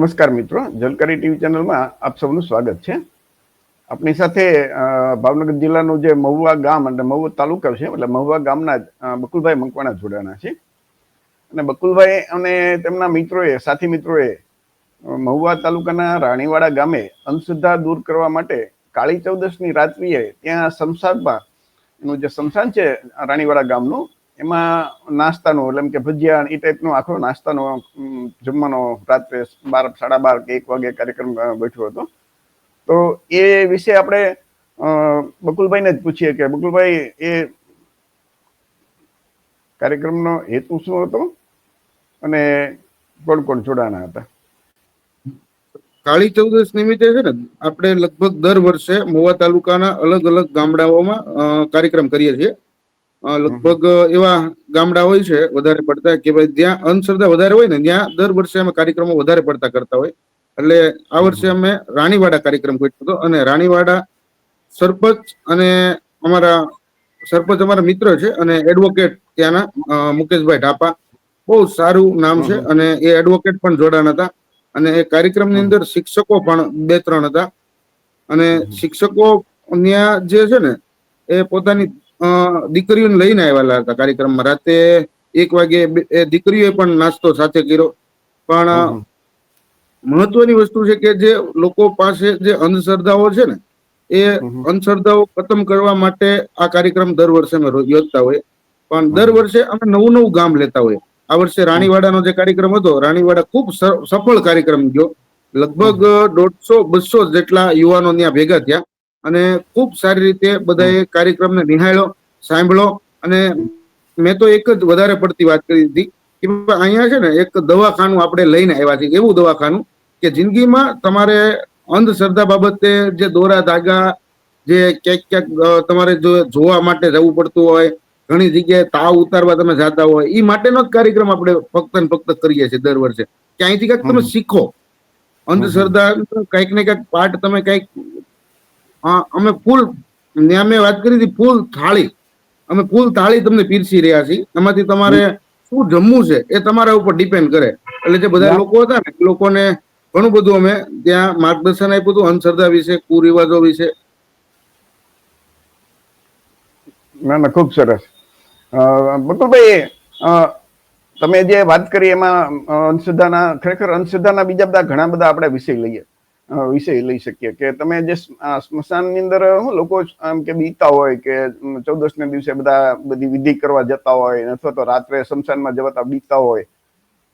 નમસ્કાર મિત્રો, જલકારી ટીવી ચેનલમાં આપ સૌનું સ્વાગત છે. આપણી સાથે ભાવનગર જિલ્લાનું જે મહુવા ગામ અને મહુવા તાલુકા છે, એટલે મહુવા ગામના બકુલભાઈ મકવાણા જોડાણા છે. અને બકુલભાઈ અને તેમના મિત્રોએ, સાથી મિત્રોએ મહુવા તાલુકાના રાણીવાડા ગામે અંધશ્રદ્ધા દૂર કરવા માટે કાળી ચૌદશની રાત્રિએ ત્યાં શમશાનમાં, એનું જે શમશાન છે, રાણીવાડા ગામનું એમાં નાસ્તાનો, એટલે એમ કે ભજીયા એ ટાઈપનો આખો નાસ્તાનો જમવાનો રાત્રે બાર, સાડા બાર કે એક વાગે કાર્યક્રમ બેઠો હતો. તો એ વિશે આપણે બકુલભાઈને જ પૂછીએ કે બકુલભાઈ, એ કાર્યક્રમનો હેતુ શું હતો અને કોણ કોણ જોડાણા હતા? કાળી ચૌદશ નિમિત્તે છે ને, આપણે લગભગ દર વર્ષે મોવા તાલુકાના અલગ અલગ ગામડાઓમાં કાર્યક્રમ કરીએ છીએ. લગભગ એવા ગામડા હોય છે વધારે પડતા કે ભાઈ જ્યાં અંધશ્રદ્ધા વધારે હોય ને ત્યાં દર વર્ષે અમે કાર્યક્રમો વધારે પડતા કરતા હોય. એટલે આ વર્ષે અમે રાણીવાડા કાર્યક્રમ ગોઠવ્યો હતો અને રાણીવાડા સરપંચ અને અમારા સરપંચ અમારા મિત્ર છે અને એડવોકેટ ત્યાંના મુકેશભાઈ ઢાપા. બહુ સારું નામ છે અને એ એડવોકેટ પણ જોડાણ હતા. અને એ કાર્યક્રમની અંદર શિક્ષકો પણ બે ત્રણ હતા. અને શિક્ષકો ત્યાં જે છે ને એ પોતાની દીકરીઓને લઈને આવેલા હતા કાર્યક્રમમાં. રાતે એક વાગે દીકરીઓએ પણ નાસ્તો સાથે કર્યો. પણ મહત્વની વસ્તુ છે કે જે લોકો પાસે જે અંધશ્રદ્ધાઓ છે ને એ અંધશ્રદ્ધાઓ ખતમ કરવા માટે આ કાર્યક્રમ દર વર્ષે અમે રોજ યોજતા હોય પણ દર વર્ષે અમે નવું નવું ગામ લેતા હોય આ વર્ષે રાણીવાડાનો જે કાર્યક્રમ હતો રાણીવાડા ખૂબ સફળ કાર્યક્રમ ગયો. લગભગ દોઢસો બસો જેટલા યુવાનો ત્યાં ભેગા થયા. અને ખૂબ સારી રીતે બધાએ કાર્યક્રમને નિહાળ્યો સાંભળો અને મેં તો એક જ વધારે પડતી વાત કરી હતી કે અહીંયા છે ને એક દવાખાનું આપણે લઈને આવ્યા છીએ એવું દવાખાનું કે જિંદગીમાં તમારે અંધશ્રદ્ધા બાબતે જે દોરા ધાગા જે ક્યાંક ક્યાંક તમારે જો જોવા માટે જવું પડતું હોય ઘણી જગ્યાએ તાવ ઉતારવા તમે જાતા હોય એ માટેનો જ કાર્યક્રમ આપણે ફક્ત ને ફક્ત કરીએ છીએ દર વર્ષે. કે અહીંથી કંઈક તમે શીખો. અંધશ્રદ્ધા કંઈક ને કંઈક પાઠ તમે કંઈક અમે ફૂલ ત્યાં મેં વાત કરી હતી ફૂલ થાળી. અમે ફૂલ થાળી તમને પીરસી રહ્યા છીએ. એમાંથી તમારે શું જમવું છે એ તમારા ઉપર ડિપેન્ડ કરે. એટલે જે બધા લોકો હતા ને લોકોને ઘણું બધું અમે ત્યાં માર્ગદર્શન આપ્યું હતું અંધશ્રદ્ધા વિશે કુરિવાજો વિશે. ના ના ખૂબ સરસ. અ, બકુલભાઈ તમે જે વાત કરી એમાં અંધશ્રદ્ધાના ખરેખર અંધશ્રદ્ધાના બીજા બધા ઘણા બધા આપણે વિષય લઈએ. વિષય લઈ શકીએ. કે તમે જે સ્મશાનની અંદર શું લોકો આમ કે બીતા હોય કે ચૌદસ ને દિવસે બધા બધી વિધિ કરવા જતા હોય અથવા તો રાત્રે સ્મશાનમાં જતા બીતા હોય.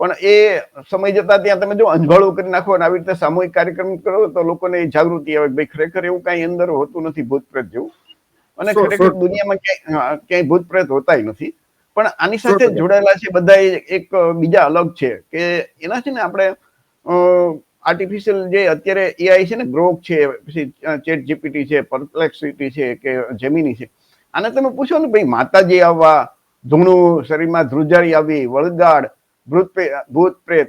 પણ એ સમય જતા ત્યાં તમે જો અંજવાળું કરી નાખો અને આવી રીતે સામૂહિક કાર્યક્રમ કરો તો લોકોને એ જાગૃતિ આવે કે ભાઈ ખરેખર એવું કાંઈ અંદર હોતું નથી ભૂત પ્રેત જેવું. અને ખરેખર દુનિયામાં ક્યાંય ક્યાંય ભૂત પ્રેત હોતાય નથી. પણ આની સાથે જોડાયેલા છે બધા એક બીજા અલગ છે કે એના છે ને આપણે આર્ટિફિશિયલ જે અત્યારે એઆઈ છે ને ગ્રોક છે, પછી ચેટ જીપીટી છે પરપ્લેક્સિટી છે કે જેમિની છે. આને તમે પૂછો ને ભાઈ, માતાજી આવવા, ધૂણું શરીરમાં ધ્રુજારી આવી, વળગાડ, ભૂત પ્રે- ભૂત પ્રેત.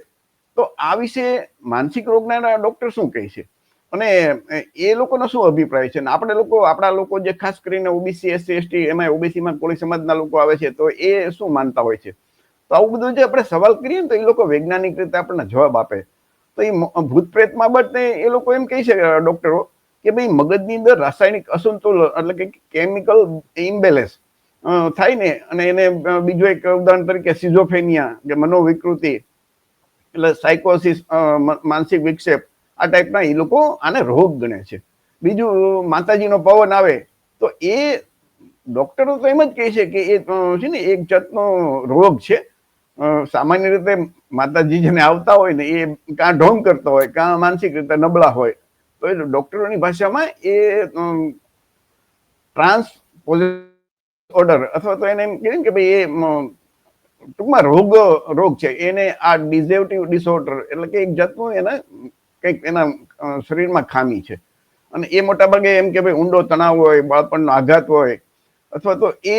તો આ વિશે માનસિક રોગના ડોક્ટર શું કહે છે? અને એ લોકોનો શું અભિપ્રાય છે? આપણે લોકો, આપણા લોકો જે ખાસ કરીને ઓબીસી એસસી એસટી એમાં ઓબીસીમાં કોળી સમાજના લોકો આવે છે, તો એ શું માનતા હોય છે? તો આવું બધું જે આપણે સવાલ કરીએ ને, તો એ લોકો વૈજ્ઞાનિક રીતે આપણને જવાબ આપે. તો એ ભૂત પ્રેતમાં બાબતે એ લોકો એમ કહે છે ડોક્ટરો કે ભાઈ મગજની અંદર રાસાયણિક અસંતુલન એટલે કે કેમિકલ ઇમ્બેલેન્સ થાય ને, અને એને બીજું એક ઉદાહરણ તરીકે સિઝોફેનિયા કે મનોવિકૃતિ, એટલે સાયકોસિસ માનસિક વિક્ષેપ, આ ટાઈપના એ લોકો આને રોગ ગણે છે. બીજું, માતાજીનો પવન આવે, તો એ ડોક્ટરો તો એમ જ કહે છે કે એ છે ને, એક જાતનો રોગ છે સામાન્ય રીતે માતાજી જેને આવતા હોય ને એ કાં ઢોંગ કરતા હોય, કાં માનસિક રીતે નબળા હોય, તો એ ડોક્ટરોની ભાષામાં એ ટ્રાન્સ ઓર્ડર અથવા તો એને એમ કહે કે ભાઈ એ ટૂંકમાં રોગ રોગ છે, એને આ ડિઝેવટિવ ડિસઓર્ડર એટલે કે એક જાતનું એના કંઈક એના શરીરમાં ખામી છે. અને એ મોટાભાગે એમ કે ભાઈ ઊંડો તણાવ હોય, બાળપણનો આઘાત હોય અથવા તો એ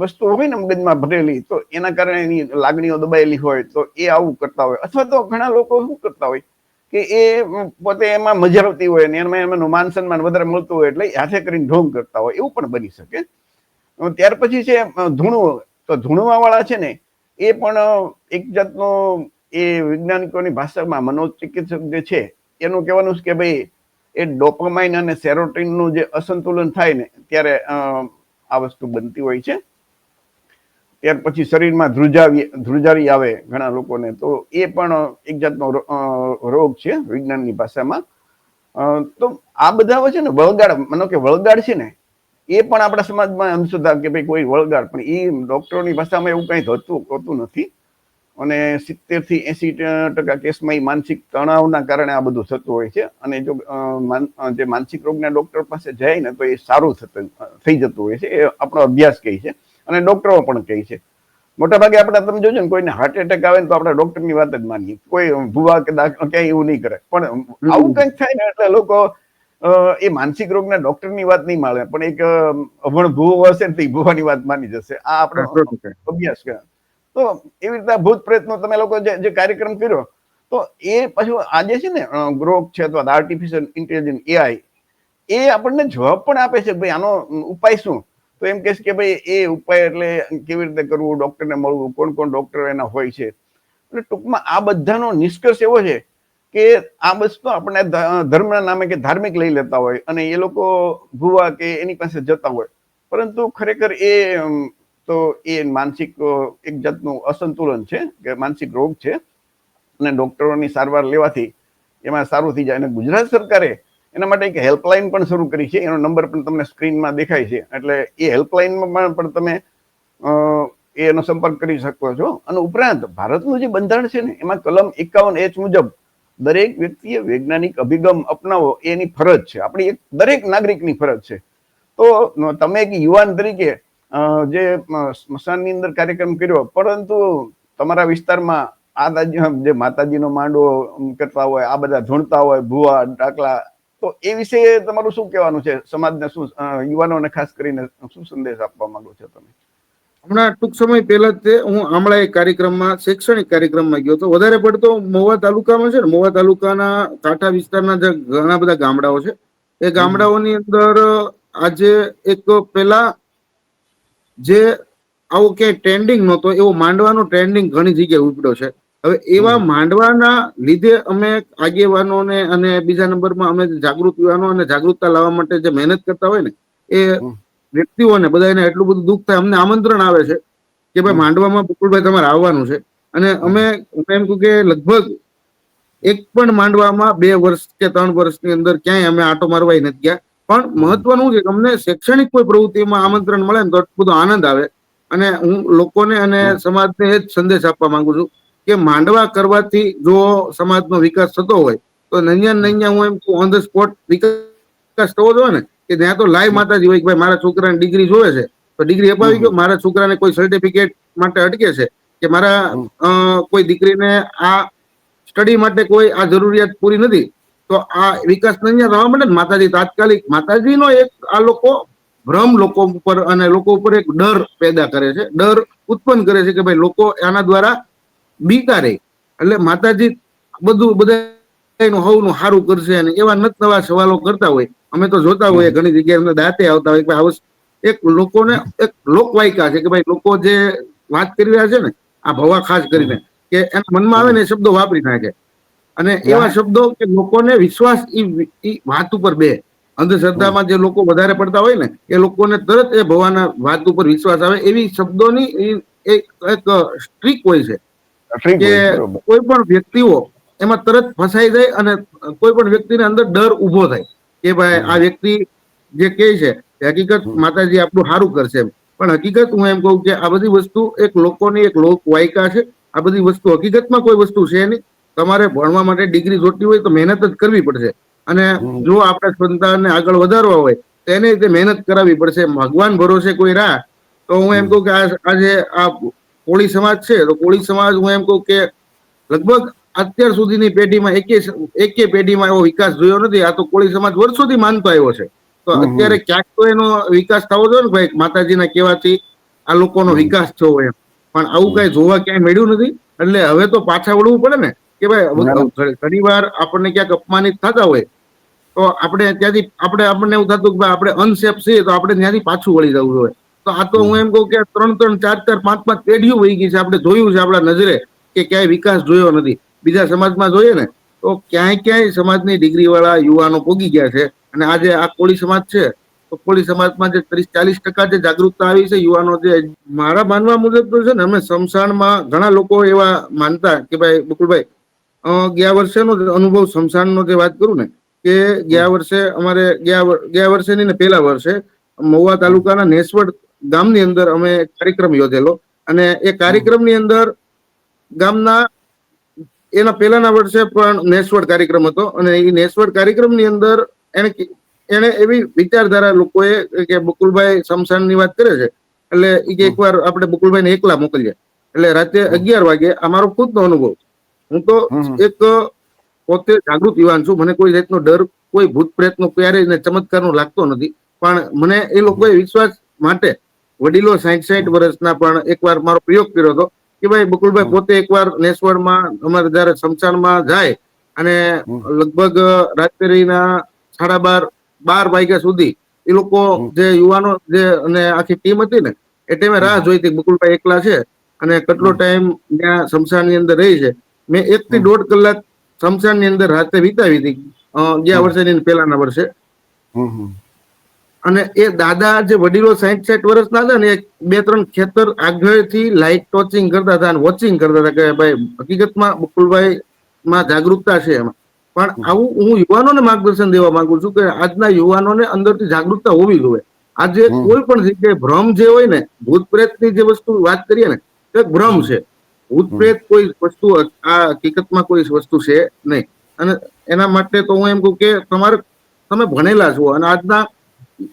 વસ્તુ હોય ને મગજમાં ભરેલી, તો એના કારણે એની લાગણીઓ દબાયેલી હોય, તો એ આવું કરતા હોય. અથવા તો ઘણા લોકો શું કરતા હોય કે એ પોતે એમાં મજા આવતી હોય ને એમાં એમનું માન સન્માન વધારે મળતું હોય એટલે હાથે કરીને ઢોંગ કરતા હોય, એવું પણ બની શકે. ત્યાર પછી છે ધૂણું. તો ધૂણવા વાળા છે ને, એ પણ એક જાતનો એ વૈજ્ઞાનિકોની ભાષામાં મનોચિકિત્સક જે છે, એનું કહેવાનું છે કે ભાઈ, એ ડોપામાઇન અને સેરોટીનનું જે અસંતુલન થાય ને, ત્યારે આ વસ્તુ બનતી હોય છે. ત્યાર પછી શરીરમાં ધ્રુજાવી, ધ્રુજારી આવે ઘણા લોકોને, તો એ પણ એક જાતનો રોગ છે વિજ્ઞાનની ભાષામાં. તો આ બધા છે ને, વળગાડ, માનો કે વળગાડ છે ને, એ પણ આપણા સમાજમાં અંધશ્રદ્ધા કે ભાઈ કોઈ વળગાડ, પણ એ ડોક્ટરોની ભાષામાં એવું કંઈ થતું હોતું નથી. અને સિત્તેરથી એસી ટકા કેસમાં માનસિક તણાવના કારણે આ બધું થતું હોય છે. અને જો જે માનસિક રોગના ડૉક્ટર પાસે જાય ને તો એ સારું થતું થઈ જતું હોય છે. એ આપણો અભ્યાસ કહે છે અને ડૉક્ટરો પણ કહે છે. મોટા ભાગે આપણે તમે જોજો ને કોઈને હાર્ટ એટેક આવે ને તો આપણે ડૉક્ટરની વાત જ માનીએ. કોઈ ભૂવા કે ક્યાંય એવું નહીં કરે. પણ આવું કંઈક થાય ને એટલે લોકો એ માનસિક રોગના ડોક્ટરની વાત નહીં માને. પણ એક અભણ ભૂવો હશે ને તે ભૂવાની વાત માની જશે. આ આપણે અભ્યાસ તો એવી રીતે ભૂત પ્રયત્નો તમે લોકો જે કાર્યક્રમ કર્યો, તો એ પછી આજે છે ને ગ્રોક છે અથવા આર્ટિફિશિયલ ઇન્ટેલિજન્સ એઆઈ એ આપણને જવાબ પણ આપે છે ભાઈ આનો ઉપાય શું? તો એમ કહેશે કે ભાઈ એ ઉપાય એટલે કેવી રીતે કરવું ડૉક્ટરને મળવું કોણ કોણ ડૉક્ટર એના હોય છે? એટલે ટૂંકમાં આ બધાનો નિષ્કર્ષ એવો છે કે આ વસ્તુ આપણે ધર્મના નામે કે ધાર્મિક લઈ લેતા હોય અને એ લોકો ભૂવા કે એની પાસે જતા હોય. પરંતુ ખરેખર એ તો એ માનસિક એક જાતનું અસંતુલન છે, કે માનસિક રોગ છે. અને ડોક્ટરોની સારવાર લેવાથી એમાં સારું થઈ જાય. અને ગુજરાત સરકારે એના માટે એક હેલ્પલાઇન પણ શરૂ કરી છે. એનો નંબર પણ તમને સ્ક્રીનમાં દેખાય છે. એટલે એ હેલ્પલાઇનમાં પણ તમે એનો સંપર્ક કરી શકો છો. અને ઉપરાંત ભારતનું જે બંધારણ છે ને, એમાં કલમ એકાવન એચ મુજબ દરેક વ્યક્તિએ વૈજ્ઞાનિક અભિગમ અપનાવો, એની ફરજ છે. આપણી એક દરેક નાગરિકની ફરજ છે. તો, તમે એક યુવાન તરીકે જે સ્મશાનની અંદર કાર્યક્રમ કર્યો, પરંતુ તમારા વિસ્તારમાં આ દાદી જે માતાજીનો માંડવો કરતા હોય, આ બધા ઝૂણતા હોય, ભૂવા, ડાકલા, તો એ વિશે તમારું શું કહેવાનું છે? સમાજને શું યુવાનોને ખાસ કરીને શું સંદેશ આપવા માંગો છો તમે? હમણાં ટૂંક સમય પહેલા જ તે, હું આમળા એક કાર્યક્રમમાં, શૈક્ષણિક કાર્યક્રમમાં ગયો હતો. વધારે પડતો મહુવા તાલુકામાં છે ને, મહુવા તાલુકાના કાંઠા વિસ્તારના જે ઘણા બધા ગામડાઓ છે, એ ગામડાઓની અંદર આજે એક પેલા જે આવો કે ટ્રેન્ડિંગ નહોતો એવો માંડવાનો ટ્રેન્ડિંગ ઘણી જગ્યાએ ઉપડ્યો છે. હવે એવા માંડવાના લીધે અમે આગેવાનોને અને બીજા નંબરમાં અમે જાગૃત યુવાનો અને જાગૃતતા લાવવા માટે જે મહેનત કરતા હોય ને એ. વ્યક્તિઓને બધાને એટલું બધું દુઃખ થાય અમને આમંત્રણ આવે છે કે ભાઈ માંડવામાં બકુલભાઈ તમારે આવવાનું છે. અને અમે હું એમ કહું કે લગભગ એક પણ માંડવામાં બે વર્ષ કે ત્રણ વર્ષની અંદર ક્યાંય અમે આટો મારવાય નથી ગયા. પણ મહત્વનું છે કે અમને શૈક્ષણિક કોઈ પ્રવૃત્તિમાં આમંત્રણ મળે ને તો બધો આનંદ આવે. અને હું લોકોને અને સમાજને એ જ સંદેશ આપવા માંગુ છું કે માંડવા કરવાથી જો સમાજનો વિકાસ થતો હોય તો નૈયા નૈયા હું એમ ઓન ધ સ્પોટ વિકાસ થવો જોઈએ ને કે ત્યાં તો લાઈવ માતાજી હોય કે ભાઈ મારા છોકરાને ડિગ્રી જોવે છે તો ડિગ્રી અપાવી ગયો મારા છોકરાને કોઈ સર્ટિફિકેટ માટે અટકે છે કે મારા કોઈ દીકરીને આ સ્ટડી માટે કોઈ આ જરૂરિયાત પૂરી નથી તો આ વિકાસ અહીંયા માટે માતાજી, તાત્કાલિક માતાજીનો એક આ લોકો ભ્રમ લોકો ઉપર અને લોકો ઉપર એક ડર પેદા કરે છે. ડર ઉત્પન્ન કરે છે કે ભાઈ લોકો આના દ્વારા બીતા રહે એટલે માતાજી બધું બધા હવનું સારું કરશે અને એવા નત નવા સવાલો કરતા હોય. અમે તો જોતા હોઈએ ઘણી જગ્યાએ દાંતે આવતા હોય કે હાઉસ એક લોકોને એક લોકવાયકા છે કે ભાઈ લોકો જે વાત કરી રહ્યા છે ને, આ ભવા ખાસ કરીને, કે એના મનમાં આવે ને એ શબ્દો વાપરી નાખે. અને એવા શબ્દો કે લોકોને વિશ્વાસ ઈ ઈ વાત ઉપર બે. અંધશ્રદ્ધામાં જે લોકો વધારે પડતા હોય ને એ લોકોને તરત એ ભવાના વાત ઉપર વિશ્વાસ આવે એવી શબ્દોની એક સ્ટ્રીક હોય છે. કે કોઈ પણ વ્યક્તિઓ એમાં તરત ફસાઈ જાય અને કોઈ પણ વ્યક્તિને અંદર ડર ઊભો થાય કે ભાઈ આ વ્યક્તિ જે કહે છે હકીકત માતાજી આપણું સારું કરશે એમ. પણ હકીકત હું એમ કહું કે આ બધી વસ્તુ એક લોકોની એક લોક વાયકા છે. આ બધી વસ્તુ હકીકતમાં કોઈ વસ્તુ છે નહીં. તમારે ભણવા માટે ડિગ્રી જોતી હોય તો મહેનત જ કરવી પડશે. અને. જો આપણે સંતાનને આગળ વધારવા હોય તો એને રીતે મહેનત કરાવવી પડશે. ભગવાન ભરોસે કોઈ રાહ. તો હું એમ કહું કે આજે આ કોળી સમાજ છે તો કોળી સમાજ હું એમ કહું કે લગભગ અત્યાર સુધીની પેઢીમાં એકે એકે પેઢીમાં એવો વિકાસ જોયો નથી. આ તો કોળી સમાજ વર્ષોથી માનતો આવ્યો છે. તો. અત્યારે ક્યાંક તો એનો વિકાસ થવો જોઈએ ને ભાઈ? માતાજીના કહેવાથી આ લોકોનો વિકાસ થયો એમ. પણ આવું. કઈ જોવા ક્યાંય મળ્યું નથી. એટલે હવે તો પાછા વળવું પડે ને. કે ભાઈ ઘણી વાર આપણને ક્યાંક અપમાનિત થતા હોય તો આપણે ત્યાંથી આપણે આપણને એવું થતું કે આપણે અનસેફ છીએ તો આપણે ત્યાંથી પાછું વળી જવું હોય તો આ તો હું એમ કહું કે ત્રણ ત્રણ ચાર ચાર પાંચ પાંચ પેઢીઓ વહી ગઈ છે. આપણે જોયું છે આપણા નજરે કે ક્યાંય વિકાસ જોયો નથી. બીજા સમાજમાં જોઈએ ને તો ક્યાંય ક્યાંય સમાજની ડિગ્રી વાળા યુવાનો પોગી ગયા છે. અને આજે આ કોળી સમાજ છે તો કોળી સમાજમાં જે ત્રીસ ચાલીસ ટકા જે જાગૃતતા આવી છે યુવાનો જે મારા માનવા મુજબ તો છે ને અમે શમશાનમાં ઘણા લોકો એવા માનતા કે ભાઈ બકુલભાઈ ગયા વર્ષેનો અનુભવ શમશાનનો જે વાત કરું ને કે ગયા વર્ષે અમારે ગયા ગયા વર્ષે નહીં ને પેલા વર્ષે મહુવા તાલુકાના નેસવડ ગામની અંદર અમે કાર્યક્રમ યોજેલો. અને એ કાર્યક્રમની અંદર ગામના એના પહેલાના વર્ષે પણ નેસવડ કાર્યક્રમ હતો. અને એ નેસવડ કાર્યક્રમની અંદર એને એને એવી વિચારધારા લોકોએ કે બકુલભાઈ શમશાનની વાત કરે છે. એટલે એ કે એકવાર આપણે બકુલભાઈને એકલા મોકલીએ. એટલે રાતે અગિયાર વાગે અમારો ખુદનો અનુભવ. હું તો એક પોતે જાગૃત યુવાન છું. મને કોઈ રીતનો ડર કોઈ ભૂત પ્રેતનો ક્યારેય ને ચમત્કારનો લાગતો નથી. પણ મને એ લોકોએ વિશ્વાસ માટે વડીલો સાઠ સાઠ વર્ષના પણ એકવાર મારો પ્રયોગ કર્યો હતો કે ભાઈ બકુલભાઈ પોતે એકવાર નેસવડમાં અમારે જયારે શમશાનમાં જાય અને લગભગ રાત્રિના સાડા બાર બાર વાગ્યા સુધી એ લોકો જે યુવાનો જે અને આખી ટીમ હતી ને એ ટાઈમે રાહ જોઈ હતી બકુલભાઈ એકલા છે અને કેટલો ટાઈમ ત્યાં શમશાનની અંદર રહી છે. મેં એક થી દોઢ કલાક શમશાનની અંદર રાતે વિતાવી હતી. ગયા વર્ષે ને પેલાના વર્ષે. અને એ દાદા જે વડીલો સાઠ સાઠ વર્ષના હતા ને બે ત્રણ ખેતર આગળથી લાઈટ ટોચિંગ કરતા હતા અને વોચિંગ કરતા હતા કે ભાઈ હકીકતમાં બકુલભાઈ માં જાગૃતતા છે એમાં. પણ આવું હું યુવાનોને માર્ગદર્શન દેવા માંગુ છું કે આજના યુવાનોને અંદરથી જાગૃતતા હોવી જોઈએ. આજે કોઈ પણ જગ્યાએ ભ્રમ જે હોય ને ભૂત પ્રેતની જે વસ્તુ વાત કરીએ ને તો ભ્રમ છે. ભૂત કોઈ વસ્તુ આ હકીકતમાં કોઈ વસ્તુ છે નહીં. અને એના માટે તો હું એમ કહું કે તમારે, તમે ભણેલા છો અને આજના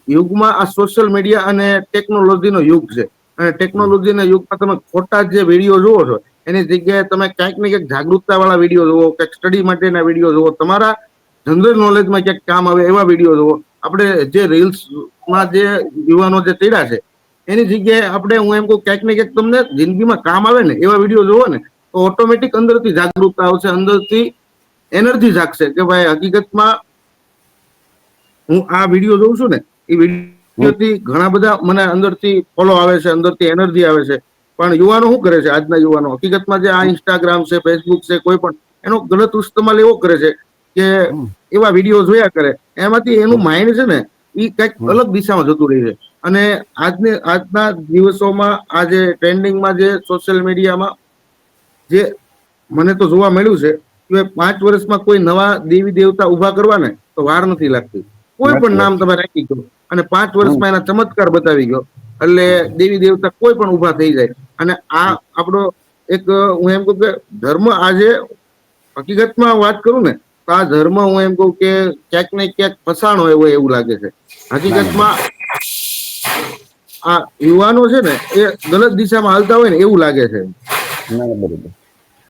યુગમાં આ સોશિયલ મીડિયા અને ટેકનોલોજીનો યુગ છે. અને ટેકનોલોજીના યુગમાં તમે ખોટા જે વીડિયો જુઓ છો, એની જગ્યાએ તમે ક્યાંક ને ક્યાંક જાગૃતતા વાળા વીડિયો જુઓ, ક્યાંક સ્ટડી માટેના વીડિયો જુઓ, તમારા જનરલ નોલેજમાં ક્યાંક કામ આવે એવા વીડિયો જુઓ. આપણે જે રીલ્સમાં જે યુવાનો જે તેડા છે એની જગ્યાએ આપણે હું એમ કહું ક્યાંક ને ક્યાંક તમને જિંદગીમાં કામ આવે ને એવા વીડિયો જોવો ને તો ઓટોમેટિક અંદરથી જાગૃતતા આવશે અંદરથી એનર્જી જાગશે કે ભાઈ હકીકતમાં હું આ વીડિયો જોઉં છું ને એ વિડીયોથી ઘણા બધા મને અંદરથી ફોલો આવે છે અંદરથી એનર્જી આવે છે. પણ યુવાનો શું કરે છે આજના યુવાનો? હકીકતમાં જે આ ઇન્સ્ટાગ્રામ છે ફેસબુક છે કોઈ પણ એનો ગલત ઇસ્તેમાલ એવો કરે છે કે એવા વીડિયો જોયા કરે. એમાંથી એનું માઇન્ડ છે ને એ કંઈક અલગ દિશામાં જતું રહે છે. અને આજની, આજના દિવસોમાં આ જે ટ્રેન્ડિંગમાં જે સોશિયલ મીડિયામાં જે મને તો જોવા મળ્યું છે કે પાંચ વર્ષમાં કોઈ નવા દેવી દેવતા ઊભા કરવા ને તો વાર નથી લાગતી. કોઈ પણ નામ તમે રાખી ગયો અને પાંચ વર્ષમાં એના ચમત્કાર બતાવી ગયો, એટલે દેવી દેવતા કોઈ પણ ઊભા થઈ જાય. અને આ આપણો એક, હું એમ કહું કે ધર્મ આજે હકીકતમાં વાત કરું ને, તો આ ધર્મ હું એમ કહું કે ક્યાંક ને ક્યાંક ફસાણો એવો એવું લાગે છે. હકીકતમાં આ યુવાનો છે ને એ ગલત દિશામાં હાલતા હોય ને એવું લાગે છે. બરોબર.